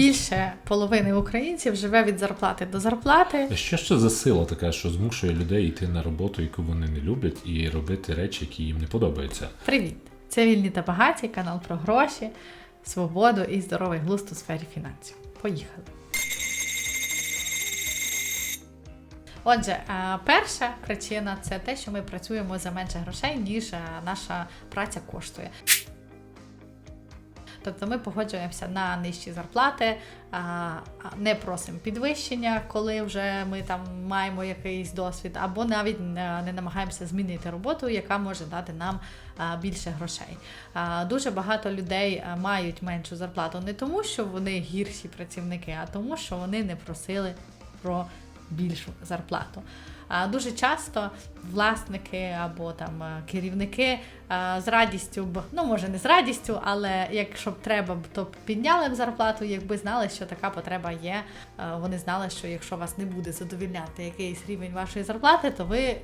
більше половини українців живе від зарплати до зарплати. Що ж це за сила така, що змушує людей йти на роботу, яку вони не люблять, і робити речі, які їм не подобаються? Привіт! Це вільні та багаті, канал про гроші, свободу і здоровий глузд у сфері фінансів. Поїхали. Отже, е, перша причина це те, що ми працюємо за менше грошей, ніж е, наша праця коштує. Тобто ми погоджуємося на нижчі зарплати, не просимо підвищення, коли вже ми там маємо якийсь досвід, або навіть не, не намагаємося змінити роботу, яка може дати нам більше грошей. Дуже багато людей мають меншу зарплату не тому, що вони гірші працівники, а тому, що вони не просили про більшу зарплату. Дуже часто власники або там е, керівники е, з радістю б, ну може не з радістю, але якщо б треба, то підняли б зарплату, якби знали, що така потреба є. Е, Вони знали, що якщо вас не буде задовільняти якийсь рівень вашої зарплати, то ви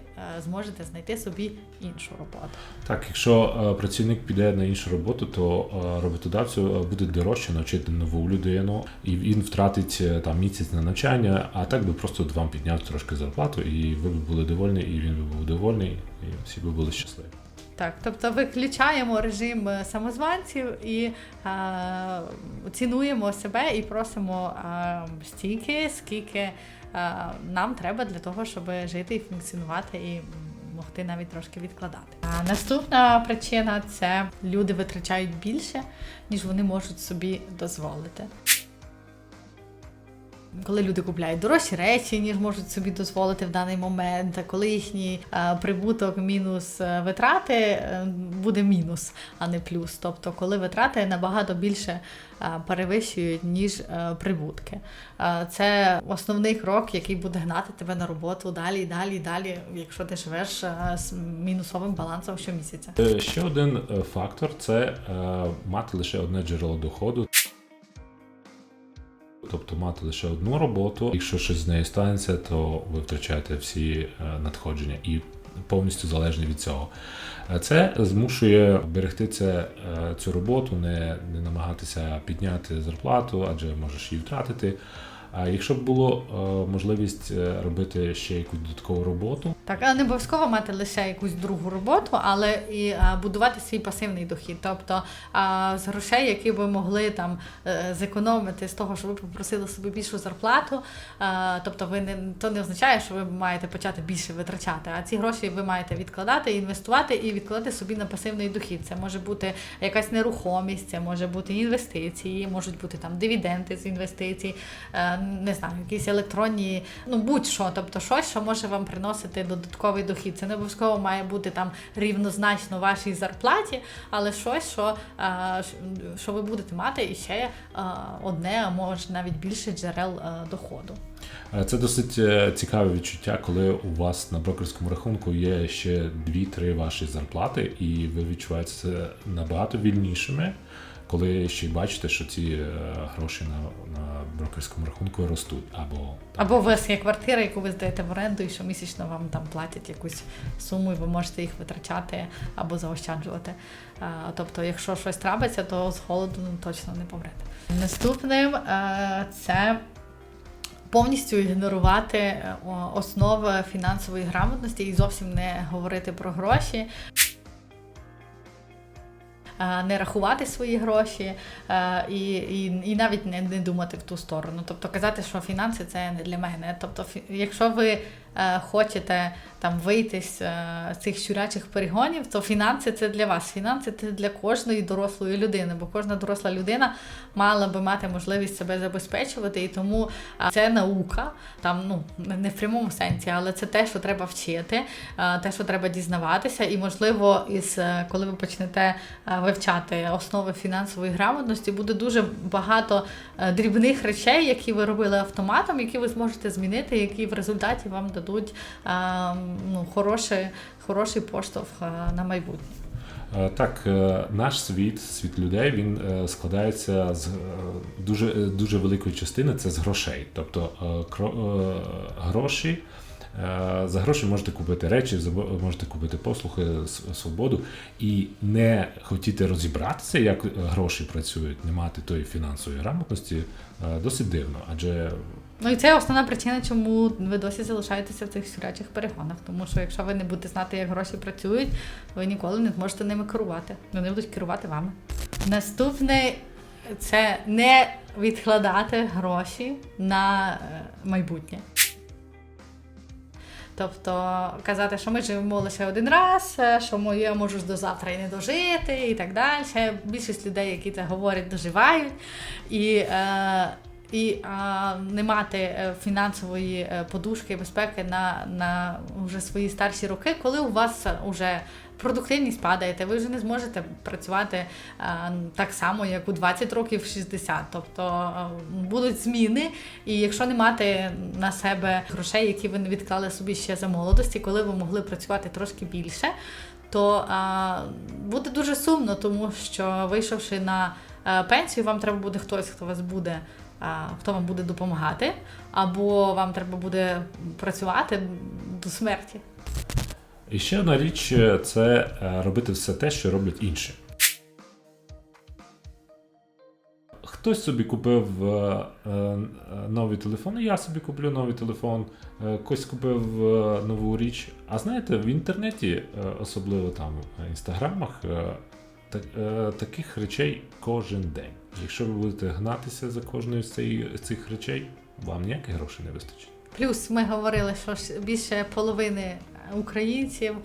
зможете знайти собі іншу роботу. Так, якщо працівник піде на іншу роботу, то роботодавцю буде дорожче навчити нову людину, і він втратить там місяць на навчання, а так би просто вам підняв трошки зарплату, і ви б були довольні, і він би був довольний, і всі би були щасливі. Так, тобто виключаємо режим е, самозванців і е, цінуємо себе і просимо е, стільки, скільки е, нам треба для того, щоб жити і функціонувати і могти навіть трошки відкладати. А наступна причина це люди витрачають більше, ніж вони можуть собі дозволити. Коли люди купляють дорожчі речі, ніж можуть собі дозволити в даний момент, коли їхній е, прибуток мінус е, витрати е, буде мінус, а не плюс. Тобто, коли витрати набагато більше перевищують, ніж прибутки. Це основний крок, який буде гнати тебе на роботу далі і далі і далі, якщо ти живеш з мінусовим балансом щомісяця. Ще один фактор це мати лише одне джерело доходу. Тобто мати лише одну роботу. Якщо щось з нею станеться, то ви втрачаєте всі е, надходження і повністю залежні від цього. Е, Це змушує берегти це, е, цю роботу, не, не намагатися підняти зарплату, адже можеш її втратити. А якщо б було е, можливість е, робити ще якусь додаткову роботу, Так, але не обов'язково мати лише якусь другу роботу, але і а, будувати свій пасивний дохід. Тобто а, з грошей, які ви могли там е, зекономити з того, що ви попросили собі більшу зарплату. А, тобто, ви не то не означає, що ви маєте почати більше витрачати. А ці гроші ви маєте відкладати, інвестувати і відкладати собі на пасивний дохід. Це може бути якась нерухомість, це може бути інвестиції, можуть бути там дивіденди з інвестицій, е, не знаю, якісь електронні, ну будь-що, тобто щось, що може вам приносити додатковий дохід. Це не обов'язково має бути там рівнозначно вашій зарплаті, але щось, що, е, що ви будете мати і ще е, одне, а може навіть більше джерел е, доходу. Це досить цікаве відчуття, коли у вас на брокерському рахунку є ще 2-3 ваші зарплати, і ви відчуваєте це набагато вільнішими, коли ще й бачите, що ці е, гроші на, на брокерському рахунку ростуть. Або Або у вас є квартира, яку ви здаєте в оренду, і щомісячно вам там платять якусь суму, і ви можете їх витрачати або заощаджувати. Е, Тобто, якщо щось трапиться, то з голоду ну, точно не помрете. Наступним е, це повністю ігнорувати основи фінансової грамотності і зовсім не говорити про гроші. Е, Не рахувати свої гроші е, і, і, і навіть не, не думати в ту сторону. Тобто казати, що фінанси це не для мене. Тобто, якщо ви хочете там вийти з е, цих щурячих перегонів, то фінанси це для вас. Фінанси це для кожної дорослої людини, бо кожна доросла людина мала би мати можливість себе забезпечувати, і тому е, це наука, там ну не в прямому сенсі, але це те, що треба вчити, е, те, що треба дізнаватися, і можливо, із е, коли ви почнете е, вивчати основи фінансової грамотності, буде дуже багато е, дрібних речей, які ви робили автоматом, які ви зможете змінити, які в результаті вам дадуть е, ну, хороший, хороший поштовх на майбутнє. Е, Так, е, наш світ, світ людей, він е, складається з дуже, дуже великої частини це з грошей. Тобто гроші За гроші можете купити речі, можете купити послуги, свободу і не хотіти розібратися, як гроші працюють, не мати тої фінансової грамотності, досить дивно. Адже Ну і це основна причина, чому ви досі залишаєтеся в цих сюрячих перегонах. Тому що якщо ви не будете знати, як гроші працюють, ви ніколи не зможете ними керувати. Вони будуть керувати вами. Наступне це не відкладати гроші на е, майбутнє. Тобто казати, що ми живемо лише один раз, е, що я можу до завтра і не дожити, і так далі. Більшість людей, які це говорять, доживають. І, е, і е, не мати е, фінансової е, подушки безпеки на, на вже свої старші роки, коли у вас вже продуктивність падаєте, ви вже не зможете працювати е, так само, як у 20 років, 60. Тобто е, будуть зміни, і якщо не мати на себе грошей, які ви не відклали собі ще за молодості, коли ви могли працювати трошки більше, то а, буде дуже сумно, тому що вийшовши на е, пенсію, вам треба буде хтось, хто вас буде. Хто вам буде допомагати, або вам треба буде працювати до смерті. І ще одна річ е, це е, робити все те, що роблять інші. Хтось собі купив е, новий телефон, і я собі куплю новий телефон, хтось купив нову річ. А знаєте, в інтернеті, особливо там в інстаграмах, е, та- е, таких речей кожен день. Якщо ви будете гнатися за кожною з цих речей, вам ніяких грошей не вистачить. Плюс ми говорили, що більше половини українців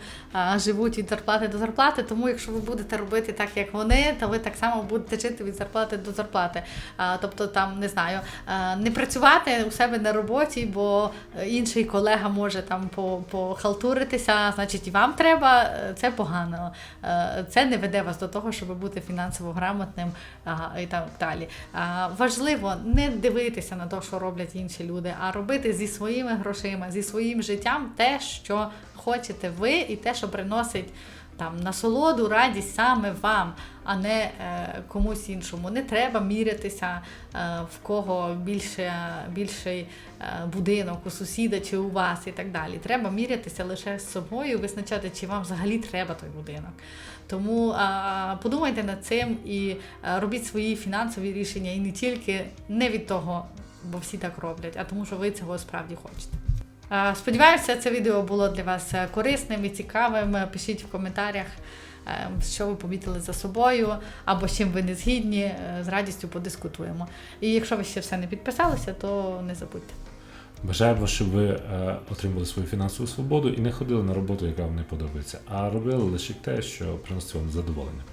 живуть від зарплати до зарплати. Тому якщо ви будете робити так, як вони, то ви так само будете жити від зарплати до зарплати. Тобто, там не знаю, не працювати у себе на роботі, бо інший колега може там по- похалтуритися, значить, і вам треба. е, Це погано. Е, Це не веде вас до того, щоб бути фінансово грамотним і так далі. Важливо не дивитися на те, що роблять інші люди, а робити зі своїми грошима, зі своїм життям те, що хочете ви, і те, що приносить там насолоду, радість саме вам, а не е, комусь іншому. Не треба мірятися, е, в кого більше, більший е, будинок у сусіда чи у вас і так далі. Треба мірятися лише з собою, визначати, чи вам взагалі треба той будинок. Тому а, подумайте над цим і робіть свої фінансові рішення, і не тільки не від того, бо всі так роблять, а тому, що ви цього справді хочете. А, Сподіваюся, це відео було для вас е, корисним і цікавим. Е, Пишіть в коментарях, е, що ви помітили за собою, або з чим ви не згідні. Е, З радістю подискутуємо. І якщо ви ще все не підписалися, то не забудьте. Бажаємо, щоб ви е, отримали свою фінансову свободу і не ходили на роботу, яка вам не подобається, а робили лише те, що приносить вам задоволення.